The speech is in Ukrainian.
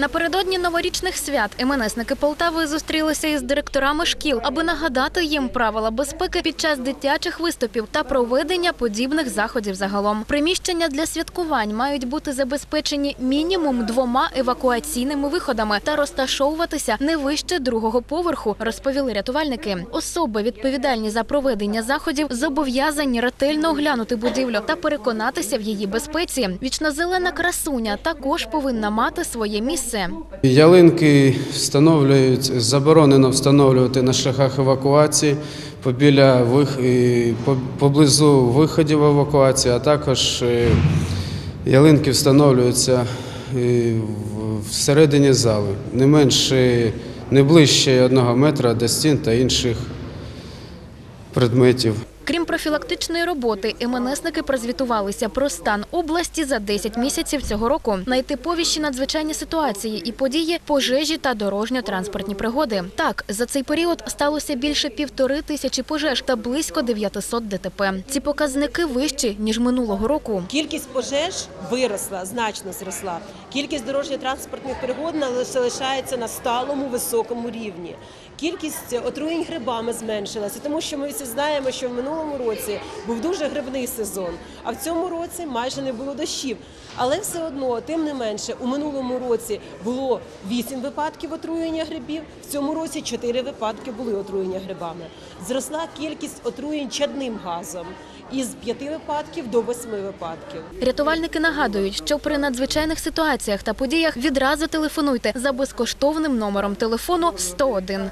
Напередодні новорічних свят МНСники Полтави зустрілися із директорами шкіл, аби нагадати їм правила безпеки під час дитячих виступів та проведення подібних заходів загалом. Приміщення для святкувань мають бути забезпечені мінімум двома евакуаційними виходами та розташовуватися не вище другого поверху, розповіли рятувальники. Особи, відповідальні за проведення заходів, зобов'язані ретельно оглянути будівлю та переконатися в її безпеці. Вічнозелена красуня також повинна мати своє місце. Ялинки встановлюють, заборонено встановлювати на шляхах евакуації побіля поблизу виходів евакуації, а також е, ялинки встановлюються е, всередині зали, не менше, не ближче одного метра до стін та інших предметів. Крім профілактичної роботи, МНСники прозвітувалися про стан області за 10 місяців цього року. Найтиповіші надзвичайні ситуації і події пожежі та дорожньо-транспортні пригоди. Так, за цей період сталося більше півтори тисячі пожеж та близько 900 ДТП. Ці показники вищі ніж минулого року. Кількість пожеж виросла, значно зросла. Кількість дорожньо-транспортних пригод залишається на сталому високому рівні. Кількість отруєнь грибами зменшилася, тому що ми всі знаємо, що в минулому році був дуже грибний сезон, а в цьому році майже не було дощів. Але все одно, тим не менше, у минулому році було 8 випадків отруєння грибів, в цьому році 4 випадки були отруєння грибами. Зросла кількість отруєнь чадним газом із 5 випадків до 8 випадків. Рятувальники нагадують, що при надзвичайних ситуаціях та подіях відразу телефонуйте за безкоштовним номером телефону 101.